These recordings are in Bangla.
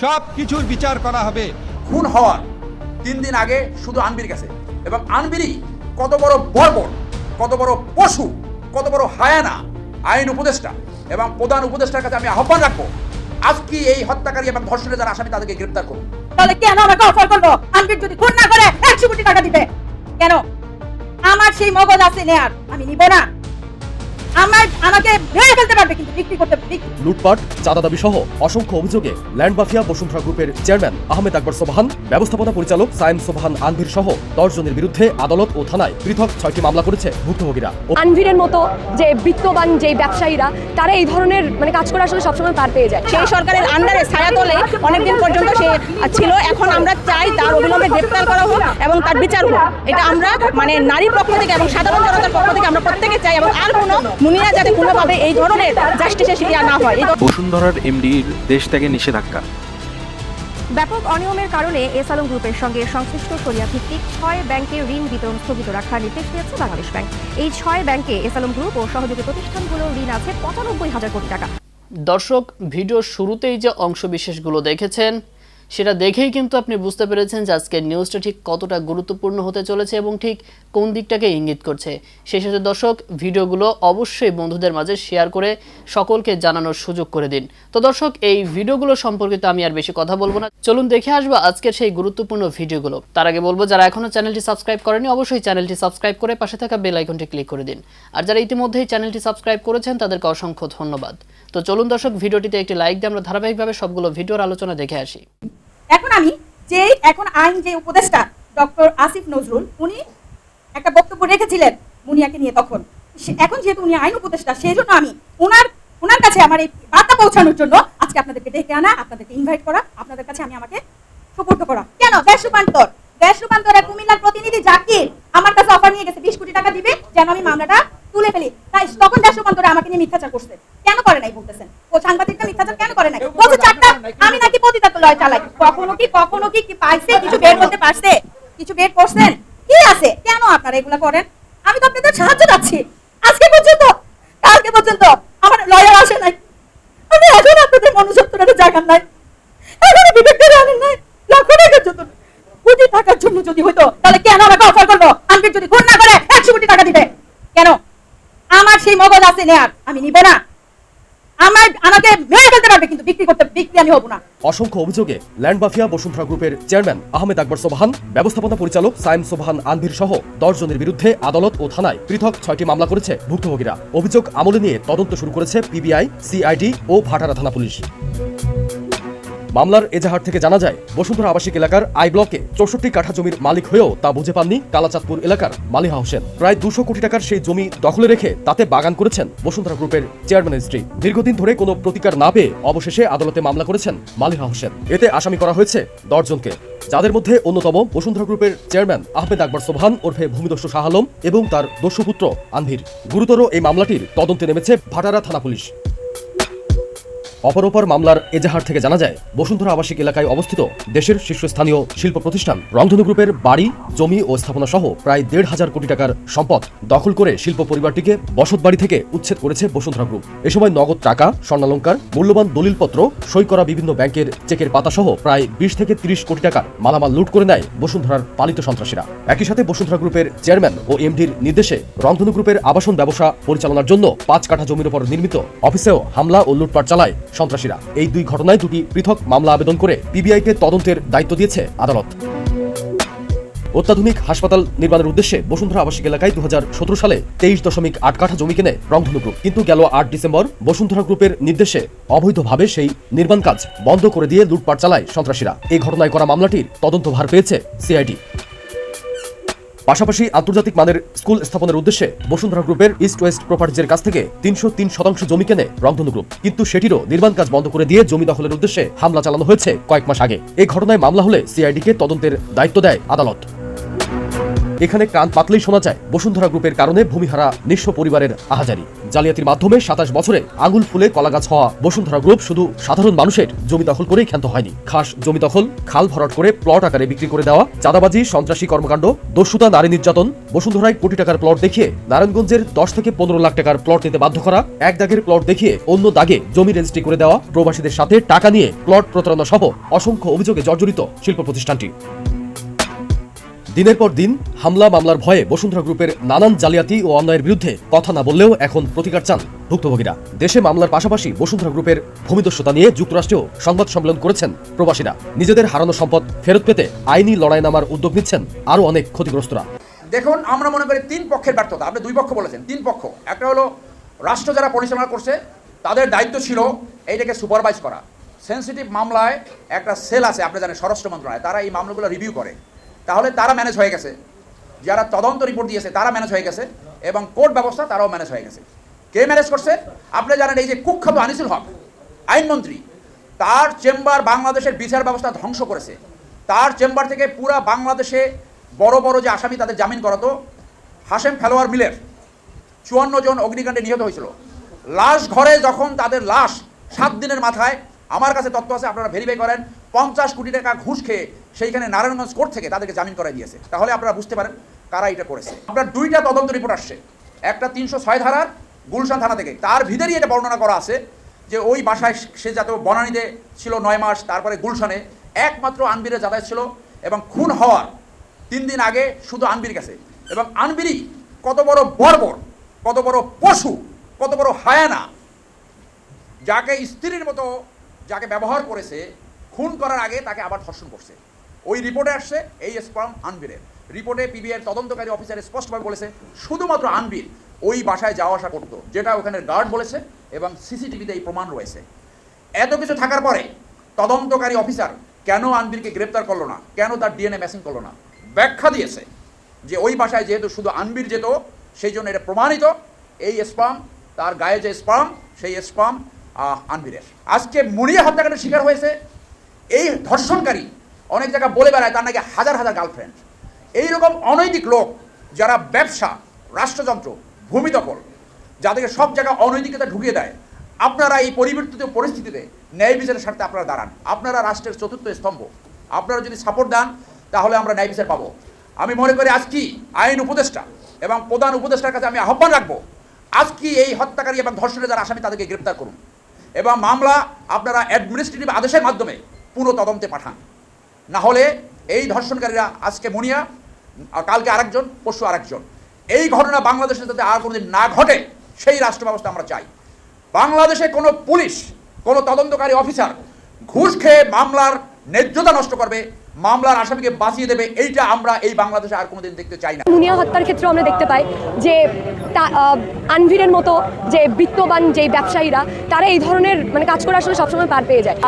সব কিছুর বিচার করা হবে। খুন হওয়ার তিন দিন আগে শুধু আনবির গেছে। এবং আনবিরই কত বড় বর্বর কত বড় পশু কত বড় হায়ানা আইন উপদেষ্টা এবং প্রধান উপদেষ্টার কাছে আমি আহ্বান রাখব আজকে এই হত্যাকারী এবং ধর্ষণের যারা আসামি তাদেরকে গ্রেপ্তার করুন তাহলে কেন আমাকে অফার করল আনবির যদি খুন না করে একশো কোটি টাকা দিবে। কেন? আমার সেই মগজ আছে নেয়ার আমি নিব না। আমার আমাকে ভেঙে ফেলতে পারবে কিন্তু বিক্রি করতে লুটপাট চাঁদা দাবি সহ অসংখ্য অভিযোগে ল্যান্ড মাফিয়া বসুন্ধরা গ্রুপের চেয়ারম্যান আহমেদ আকবর সোবহান ব্যবস্থাপনা পরিচালক সায়েম সোবহান আনভির সহ দশ জনের বিরুদ্ধে আদালত ও থানায় পৃথক ছয়টি মামলা করেছে ভুক্তভোগীরা। আনভিরের মতো যে বিত্তবান যে ব্যবসায়ীরা তারা এই ধরনের মানে কাজ করে আসলে সবসময় পার পেয়ে যায়। সেই সরকারের আন্ডারে ছায়া তোলে অনেকদিন পর্যন্ত সে ছিল। এখন আমরা চাই তার অবিলম্বে গ্রেপ্তার করা হোক এবং তার বিচার হোক। এটা আমরা মানে নারীর পক্ষ থেকে এবং সাধারণ জনতার পক্ষ থেকে আমরা প্রত্যেকে চাই এবং আর কোনো যাতে কোনোভাবে এই ধরনের জাস্টিসে শিয়া না হয়। বসুন্ধরার এমডির দেশ থেকে নিষেধাজ্ঞা। ব্যাপক অনিয়মের কারণে এস আলম গ্রুপের সঙ্গে সংশ্লিষ্ট সরিয়া ভিত্তিক ছয় ব্যাংকে ঋণ বিতরণ স্থগিত রাখার নির্দেশ দিয়েছে বাংলাদেশ ব্যাংক। এই ছয় ব্যাংকে এস আলম গ্রুপ ও সহযোগী প্রতিষ্ঠানগুলোর ঋণ আছে পঁচানব্বই হাজার কোটি টাকা। দর্শক ভিডিও শুরুতেই যে অংশবিশেষগুলো দেখেছেন সেটা দেখেই কিন্তু আপনি বুঝতে পেরেছেন যে আজকের নিউজটা ঠিক কতটা গুরুত্বপূর্ণ হতে চলেছে এবং ঠিক কোন দিকটাকে ইঙ্গিত করছে। সেই সাথে দর্শক, ভিডিওগুলো অবশ্যই বন্ধুদের মাঝে শেয়ার করে সকলকে জানানোর সুযোগ করে দিন। তো দর্শক, এই ভিডিওগুলো সম্পর্কিত আমি আর বেশি কথা বলব না। চলুন দেখে আসব আজকের সেই গুরুত্বপূর্ণ ভিডিওগুলো। তার আগে বলব, যারা এখনও চ্যানেলটি সাবস্ক্রাইব করেনি, অবশ্যই চ্যানেলটি সাবস্ক্রাইব করে পাশে থাকা বেল আইকনটি ক্লিক করে দিন। আর যারা ইতিমধ্যেই চ্যানেলটি সাবস্ক্রাইব করেছেন, তাদেরকে অসংখ্য ধন্যবাদ। তো চলুন দর্শক, ভিডিওটিতে একটি লাইক দিয়ে আমরা ধারাবাহিকভাবে সবগুলো ভিডিওর আলোচনা দেখে আসি। আমি যে এখন আইন যে উপদেষ্টা ডক্টর আসিফ নজরুল, উনি একটা বক্তব্য রেখেছিলেন মুনিয়াকে নিয়ে তখন। এখন যেহেতু উনি আইন উপদেষ্টা সেই জন্য আমি ওনার ওনার কাছে আমার এই বার্তা পৌঁছানোর জন্য আজকে আপনাদেরকে ডেকে আনা, আপনাদেরকে ইনভাইট করা, আপনাদের কাছে আমি আমাকে সুপর্দ করা। কেন? গ্যাস রূপান্তর। গ্যাস রূপান্তরের কুমিল্লার প্রতিনিধি জাকির আমার কাছে অফার নিয়ে গেছে, বিশ কোটি টাকা দিবে, যেন আমি মামলাটা তুলে ফেলি। তাই তখন গ্যাস রূপান্তরে আমাকে নিয়ে মিথ্যাচার করছে। কেন করে নাই বলতেছেন ও সাংবাদিকটা মিথ্যাচার কেন করে নাই বলছে চারটা নাকি লয় কখনো কি কখনো কি পাইছে? কিছু বের করতে পারছে? কিছু বের করছেন? কি আছে? কেন আপনারা করেন? আমি তো আপনাদের সাহায্য চাচ্ছি। আজকে পর্যন্ত, কালকে পর্যন্ত আমার লয়ার আসে নাই। আমি এখন আপনাদের জায়গা নাই। এখনও বিবেকের আনেন নাই। লক্ষ জন্য জন্য যদি হইতো, তাহলে কেন আমাকে অফার যদি না করে, একশো কোটি টাকা দিবে। কেন? আমার সেই মগজ আছে নেয়ার। আমি নিব না। আমার আমাকে মেরে ফেলতে পারবে, কিন্তু বিক্রি করতে, বিক্রি আমি হব না। অসংখ্য অভিযোগে ল্যান্ড মাফিয়া বসুন্ধরা গ্রুপের চেয়ারম্যান আহমেদ আকবর সোবহান, ব্যবস্থাপনা পরিচালক সাইম সোবহান আনভির সহ দশ জনের বিরুদ্ধে আদালত ও থানায় পৃথক ছয়টি মামলা করেছে ভুক্তভোগীরা। অভিযোগ আমলে নিয়ে তদন্ত শুরু করেছে পিবিআই, সিআইডি ও ভাটারা থানা পুলিশ। মামলার এজাহার থেকে জানা যায়, বসুন্ধরা আবাসিক এলাকার আই ব্লকে চৌষট্টি কাঠা জমির মালিক হয়েও তা বুঝে পাননি কালাচাঁদপুর এলাকার মালিহা হোসেন। প্রায় দুশো কোটি টাকার সেই জমি দখলে রেখে তাতে বাগান করেছেন বসুন্ধরা গ্রুপের চেয়ারম্যানের স্ত্রী দীর্ঘদিন ধরে কোনো প্রতিকার না পেয়ে অবশেষে আদালতে মামলা করেছেন মালিহা হোসেন। এতে আসামি করা হয়েছে দশজনকে যাদের মধ্যে অন্যতম বসুন্ধরা গ্রুপের চেয়ারম্যান আহমেদ আকবর সোবহান ওরফে ভূমিদস্যু শাহ আলম এবং তার দস্যুপুত্র আনভির। গুরুতর এই মামলাটির তদন্তে নেমেছে ভাটারা থানা পুলিশ। অপর অপর মামলার এজাহার থেকে জানা যায়, বসুন্ধরা আবাসিক এলাকায় অবস্থিত দেশের শীর্ষস্থানীয় শিল্প প্রতিষ্ঠান রংধনু গ্রুপের বাড়ি, জমি ও স্থাপনা সহ প্রায় দেড় হাজার কোটি টাকার সম্পদ দখল করে শিল্প পরিবারটিকে বসত বাড়ি থেকে উচ্ছেদ করেছে বসুন্ধরা গ্রুপ। এ সময় নগদ টাকা, স্বর্ণালঙ্কার, মূল্যবান দলিলপত্র, সই করা বিভিন্ন ব্যাংকের চেকের পাতা সহ প্রায় বিশ থেকে তিরিশ কোটি টাকার মালামাল লুট করে নেয় বসুন্ধরার পালিত সন্ত্রাসীরা। একই সাথে বসুন্ধরা গ্রুপের চেয়ারম্যান ও এমডির নির্দেশে রংধনু গ্রুপের আবাসন ব্যবসা পরিচালনার জন্য পাঁচ কাঠা জমির উপর নির্মিত অফিসেও হামলা ও লুটপাট চালায় সন্ত্রাসীরা। এই দুই ঘটনায় দুটি পৃথক মামলা আবেদন করে পিবিআইকে তদন্তের দায়িত্ব দিয়েছে আদালত। অত্যাধুনিক হাসপাতাল নির্মাণের উদ্দেশ্যে বসুন্ধরা আবাসিক এলাকায় দু হাজার সতেরো সালে তেইশ দশমিক আট কাঠা জমি কেনে রংধনু গ্রুপ। কিন্তু গেল আট ডিসেম্বর বসুন্ধরা গ্রুপের নির্দেশে অবৈধভাবে সেই নির্মাণ কাজ বন্ধ করে দিয়ে লুটপাট চালায় সন্ত্রাসীরা। এই ঘটনায় করা মামলাটির তদন্তভার পেয়েছে সিআইডি। পাশাপাশি আন্তর্জাতিক মানের স্কুল স্থাপনের উদ্দেশ্যে বসুন্ধরা গ্রুপের ইস্ট ওয়েস্ট প্রপার্টিজের কাছ থেকে তিনশো তিন শতাংশ জমি কেনে রংধনু গ্রুপ। কিন্তু সেটিরও নির্মাণ কাজ বন্ধ করে দিয়ে জমি দখলের উদ্দেশ্যে হামলা চালানো হয়েছে কয়েক মাস আগে। এই ঘটনায় মামলা হলে সিআইডিকে তদন্তের দায়িত্ব দেয় আদালত। এখানে কান পাতলেই শোনা যায়, বসুন্ধরা গ্রুপের কারণে ভূমিহারা নিঃস্ব পরিবারের আহাজারি। জালিয়াতির মাধ্যমে সাতাশ বছরে আঙুল ফুলে কলাগাছ হওয়া বসুন্ধরা গ্রুপ শুধু সাধারণ মানুষের জমি দখল করেই ক্ষান্ত হয়নি। খাস জমি দখল, খাল ভরাট করে প্লট আকারে বিক্রি করে দেওয়া, চাঁদাবাজি, সন্ত্রাসী কর্মকাণ্ড, দস্যুতা, নারী নির্যাতন, বসুন্ধরায় কোটি টাকার প্লট দেখিয়ে নারায়ণগঞ্জের দশ থেকে পনেরো লাখ টাকার প্লট নিতে বাধ্য করা, এক দাগের প্লট দেখিয়ে অন্য দাগে জমি রেজিস্ট্রি করে দেওয়া প্রবাসীদের সাথে টাকা নিয়ে প্লট প্রতারণা সহ অসংখ্য অভিযোগে জর্জরিত শিল্প প্রতিষ্ঠানটি দিনের পর দিন হামলা মামলার ভয়ে বসুন্ধরা গ্রুপের নানান জালিয়াতি ও অন্যায়ের বিরুদ্ধে কথা না বললেও এখন প্রতিকার চান ভুক্তভোগীরা। দেশে মামলার পাশাপাশি বসুন্ধরা গ্রুপের ভূমিদস্যতা নিয়ে যুক্তরাষ্ট্রেও সংবাদ সম্মেলন করেছেন প্রবাসীরা। নিজেদের হারানো সম্পদ ফেরত পেতে আইনি লড়াই নামার উদ্যোগ নিচ্ছেন আরও অনেক ক্ষতিগ্রস্তরা। দেখুন, আমরা মনে করি তিন পক্ষের ব্যর্থতা। আপনি দুই পক্ষ বলেছেন, তিন পক্ষ। একটা হলো, রাষ্ট্র যারা পরিচালনা করছে, তাদের দায়িত্ব ছিল এইটাকে সুপারভাইজ করা। সেন্সিটিভ মামলায় একটা সেল আছে, আপনি জানেন, স্বরাষ্ট্র মন্ত্রণালয়, তারা এই মামলাগুলো রিভিউ করে। তাহলে তারা ম্যানেজ হয়ে গেছে। যারা তদন্ত রিপোর্ট দিয়েছে, তারা ম্যানেজ হয়ে গেছে এবং কোর্ট ব্যবস্থা তারাও ম্যানেজ হয়ে গেছে। কে ম্যানেজ করছে? আপনি জানেন এই যে কুখ্যাত আনিসুল হক, আইনমন্ত্রী, তার চেম্বার বাংলাদেশের বিচার ব্যবস্থা ধ্বংস করেছে। তার চেম্বার থেকে পুরা বাংলাদেশে বড় বড় যে আসামি তাদের জামিন করাতো হাসেম ফেলোয়ার মিলের চুয়ান্ন জন অগ্নিকাণ্ডে নিহত হয়েছিল। লাশ ঘরে যখন তাদের লাশ সাত দিনের মাথায় আমার কাছে তথ্য আছে, আপনারা ভেরিফাই করেন, পঞ্চাশ কোটি টাকা ঘুষ খেয়ে সেইখানে নারায়ণগঞ্জ কোর্ট থেকে তাদেরকে জামিন করাই দিয়েছে। তাহলে আপনারা বুঝতে পারেন কারা এটা করেছে। আপনার দুইটা তদন্ত রিপোর্ট আসছে। একটা তিনশো ছয় ধারার গুলশান থানা থেকে। তার ভিতরেই এটা বর্ণনা করা আছে যে ওই বাসায় সে যাতে বনানীতে ছিল নয় মাস, তারপরে গুলশানে একমাত্র আনবিরে যাতায়াত ছিল এবং খুন হওয়ার তিন দিন আগে শুধু আনবির গেছে এবং আনবিরই কত বড় বর্বর, কত বড় পশু, কত বড় হায়ানা, যাকে স্ত্রীর মতো যাকে ব্যবহার করেছে, খুন করার আগে তাকে আবার ধর্ষণ করছে। ওই রিপোর্টে আসছে এই স্পাম আনবিরের। রিপোর্টে পিবিআর তদন্তকারী অফিসার স্পষ্টভাবে বলেছে, শুধুমাত্র আনবির ওই বাসায় যাওয়া আসা করতো, যেটা ওখানের গার্ড বলেছে এবং সিসিটিভিতে এই প্রমাণ রয়েছে। এত কিছু থাকার পরে তদন্তকারী অফিসার কেন আনবিরকে গ্রেপ্তার করল না? কেন তার ডিএনএ ম্যাচিং করল না? ব্যাখ্যা দিয়েছে যে ওই বাসায় যেহেতু শুধু আনবির যেত, সেই জন্য এটা প্রমাণিত। এই স্পাম, তার গায়ে যে স্পাম, সেই স্পাম আনবিরের। আজকে মুড়িয়া হত্যাকাণ্ডের শিকার হয়েছে এই ধর্ষণকারী। অনেক জায়গায় বলে বেড়ায় তার নাকি হাজার হাজার গার্লফ্রেন্ড এইরকম অনৈতিক লোক যারা ব্যবসা, রাষ্ট্রযন্ত্র, ভূমি দখল, যাদেরকে সব জায়গায় অনৈতিকতা ঢুকিয়ে দেয়, আপনারা এই পরিবর্তিত পরিস্থিতিতে ন্যায় বিচারের স্বার্থে আপনারা দাঁড়ান। আপনারা রাষ্ট্রের চতুর্থ স্তম্ভ। আপনারা যদি সাপোর্ট দেন, তাহলে আমরা ন্যায় বিচার পাবো। আমি মনে করি আজকে আইন উপদেষ্টা এবং প্রধান উপদেষ্টার কাছে আমি আহ্বান রাখব আজকে এই হত্যাকারী এবং ধর্ষণের যারা আসামি তাদেরকে গ্রেপ্তার করুন। এবং মামলা আপনারা অ্যাডমিনিস্ট্রেটিভ আদেশের মাধ্যমে পুরো তদন্তে পাঠান। না হলে এই ধর্ষণকারীরা আজকে মনিয়া কালকে আরেকজন, পরশু আরেকজন। এই ঘটনা বাংলাদেশে যাতে আর কোনোদিন না ঘটে, সেই রাষ্ট্র ব্যবস্থা আমরা চাই। বাংলাদেশে কোনো পুলিশ, কোনো তদন্তকারী অফিসার ঘুষ খেয়ে মামলার ন্যায্যতা নষ্ট করবে মামলার আসামিকে বাঁচিয়ে দেবে, এইটা আমরা এই বাংলাদেশে আর কোনোদিন দেখতে চাই না। মুনিয়া হত্যার ক্ষেত্রে আমরা দেখতে পাই যে আনভিরের মতো যে বিত্তবান যে ব্যবসায়ীরা, তারা এই ধরনের মানে কাজ করে আসলে সবসময় পার পেয়ে যায়।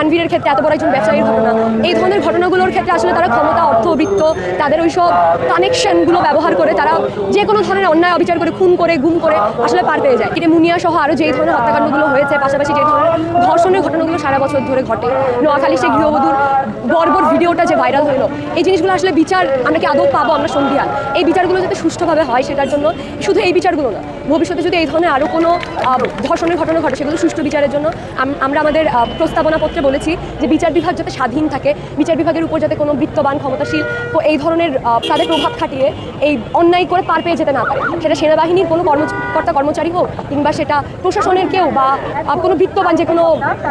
আনভিরের ক্ষেত্রে এত বড় একজন ব্যবসায়ীর ঘটনা, এই ধরনের ঘটনাগুলোর ক্ষেত্রে আসলে তারা ক্ষমতা, অর্থ, বৃত্ত, তাদের ওই সব কানেকশনগুলো ব্যবহার করে তারা যে কোনো ধরনের অন্যায় অবিচার করে, খুন করে, গুম করে আসলে পার পেয়ে যায়। কিন্তু মুনিয়া সহ আরও যেই ধরনের হত্যাকাণ্ডগুলো হয়েছে, পাশাপাশি যে ধরনের ধর্ষণের ঘটনাগুলো সারা বছর ধরে ঘটে, নোয়াখালী সেই গৃহবধূর বর্বর ভিডিওটা যে ভাইরাল হলো, এই জিনিসগুলো আসলে বিচার আমরা কি আদৌ পাবো আমরা সন্ধিয়ান? এই বিচারগুলো যাতে সুষ্ঠুভাবে হয় সেটার জন্য শুধু এই বিচারগুলো না, ভবিষ্যতে যদি এই ধরনের আরও কোনো ধর্ষণের ঘটনা ঘটে সেগুলো সুষ্ঠু বিচারের জন্য আমরা আমাদের প্রস্তাবনা পত্রে বলেছি যে বিচার বিভাগ যাতে স্বাধীন থাকে, বিচার বিভাগের উপর যাতে কোনো বৃত্তবান, ক্ষমতাশীল এই ধরনের তাদের প্রভাব খাটিয়ে এই অন্যায় করে পার পেয়ে যেতে না পারে। সেটা সেনাবাহিনীর কোনো কর্মকর্তা কর্মচারী হোক কিংবা সেটা প্রশাসনের কেউ বা কোনো বৃত্তবান যে কোনো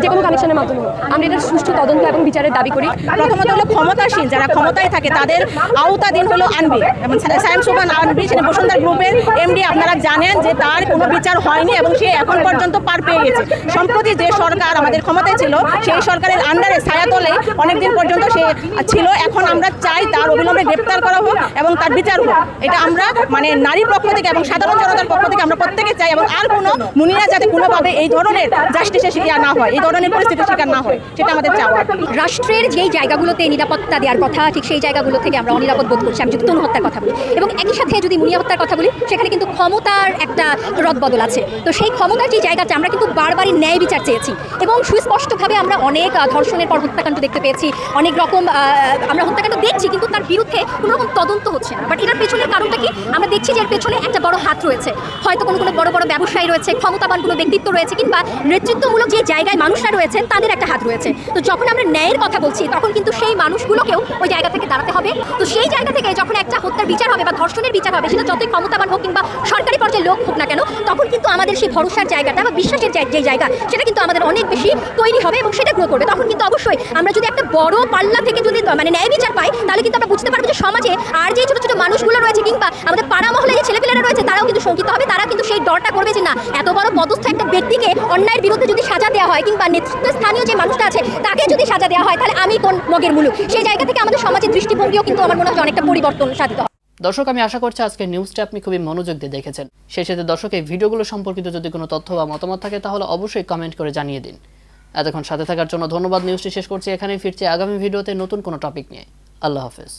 যে কোনো কানেকশনের মাধ্যমে হোক। আমরা এটার সুষ্ঠু তদন্ত এবং বিচারের দাবি করি। প্রথমত হলো ক্ষমতাসীন, যারা ক্ষমতায় থাকে, তাদের আওতাধীন হলো আনবি। এবং সায়েম সুবান আনবি সেটা বসুন্ধরা গ্রুপের এমডি, আপনারা জানেন যে তার কোনো বিচার হয়নি এবং সে এখন পর্যন্ত পার পেয়ে গেছে। সম্প্রতি যে সরকার আমাদের ক্ষমতায় ছিল, সেই সরকারের আন্ডারে ছায়াতলে অনেকদিন পর্যন্ত সে ছিল। এখন আমরা চাই তার অবিলম্বে গ্রেপ্তার করা হোক এবং তার বিচার হোক। এটা আমরা মানে নারীর পক্ষ থেকে এবং সাধারণ জনতার পক্ষ থেকে আমরা প্রত্যেকে চাই এবং আর কোনো মুনিরা যাতে কোনোভাবে এই ধরনের জাস্টিসের শিকার না হয়, এই ধরনের পরিস্থিতির শিকার না হয়, সেটা আমাদের চাওয়া। রাষ্ট্রের যেই জায়গাগুলোতে নিরাপত্তা দেওয়ার কথা, ঠিক সেই জায়গাগুলো থেকে আমরা অনিরাপদ বোধ করছি। আমি যদি তনু হত্যার কথা বলি। এবং একই সাথে যদি মুনিয়া হত্যার কথা বলি, সেখানে কিন্তু ক্ষমতার একটা রদবদল আছে। তো সেই ক্ষমতার যে জায়গাটা, আমরা কিন্তু বারবারই ন্যায় বিচার চেয়েছি। এবং সুস্পষ্টভাবে আমরা অনেক ধর্ষণের পর হত্যাকাণ্ড দেখতে পেয়েছি। অনেক রকম আমরা হত্যাকাণ্ড দেখছি, কিন্তু তার বিরুদ্ধে কোনো রকম তদন্ত হচ্ছে না। বাট এটার পেছনের কারণটা কি? আমরা দেখছি যে এর পেছনে একটা বড় হাত রয়েছে। হয়তো কোনো কোনো বড় বড় ব্যবসায়ী রয়েছে ক্ষমতাবান কোনো ব্যক্তিত্ব রয়েছে, কিংবা নেতৃত্বমূলক যে জায়গায় মানুষরা রয়েছেন, তাদের একটা হাত রয়েছে। তো যখন আমরা ন্যায়ের কথা বলছি, তখন কিন্তু সেই মানুষগুলোকেও ওই জায়গা থেকে দাঁড়াতে হবে। তো সেই জায়গা থেকে যখন একটা হত্যার বিচার হবে বা ধর্ষণের বিচার হবে, সেটা যতই ক্ষমতাবান হোক কিংবা সরকারি পর্যায়ে লোক হোক না কেন, তখন কিন্তু আমাদের সেই ভরসার জায়গাটা বা বিশ্বাসের যে জায়গা, সেটা কিন্তু আমাদের অনেক বেশি তৈরি হবে এবং সেটা গ্রো করবে। তখন কিন্তু অবশ্যই আমরা যদি একটা বড় পাল্লা থেকে যদি মানে ন্যায় বিচার পাই, তাহলে কিন্তু আমরা বুঝতে পারব যে সমাজে আর যে ছোট ছোট মানুষগুলো রয়েছে কিংবা আমাদের পাড়া মহলে যে ছেলেপেলেরা রয়েছে, তারাও কিন্তু শঙ্কিত হবে। তারা কিন্তু সেই ডরটা করবে যে না, এত বড় পদস্থ একটা ব্যক্তিকে অন্যায়ের বিরুদ্ধে যদি সাজা দেওয়া হয় কিংবা নেতৃত্ব স্থানীয় যে মানুষটা আছে, তাকে যদি সাজা দেওয়া হয়, তাহলে আমি কোন মগের মুলুক। সেই জায়গা থেকে আমাদের সমাজের দৃষ্টিভঙ্গিও কিন্তু আমার মনে হয় অনেকটা পরিবর্তন সাধিত দর্শক, আমি আশা করছি আজকের নিউজটা আপনি খুবই মনোযোগ দিয়ে দেখেছেন। সেই সাথে দর্শক, এই ভিডিওগুলো সম্পর্কিত যদি কোনো তথ্য বা মতামত থাকে, তাহলে অবশ্যই কমেন্ট করে জানিয়ে দিন। এতক্ষণ সাথে থাকার জন্য ধন্যবাদ। নিউজটি শেষ করছি এখানেই, ফিরছি আগামী ভিডিওতে নতুন কোনো টপিক নিয়ে। আল্লাহ হাফেজ।